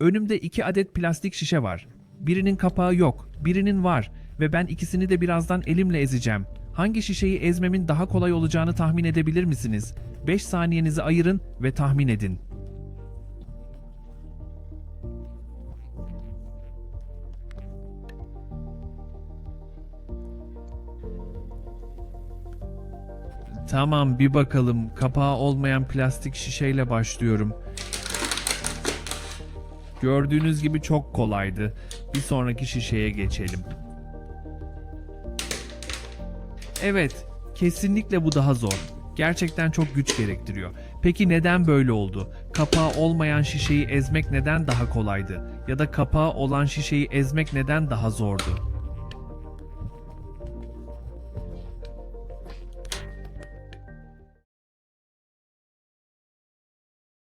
Önümde iki adet plastik şişe var. Birinin kapağı yok, birinin var ve ben ikisini de birazdan elimle ezeceğim. Hangi şişeyi ezmemin daha kolay olacağını tahmin edebilir misiniz? 5 saniyenizi ayırın ve tahmin edin. Tamam bir bakalım. Kapağı olmayan plastik şişeyle başlıyorum. Gördüğünüz gibi çok kolaydı. Bir sonraki şişeye geçelim. Evet, kesinlikle bu daha zor. Gerçekten çok güç gerektiriyor. Peki neden böyle oldu? Kapağı olmayan şişeyi ezmek neden daha kolaydı? Ya da kapağı olan şişeyi ezmek neden daha zordu?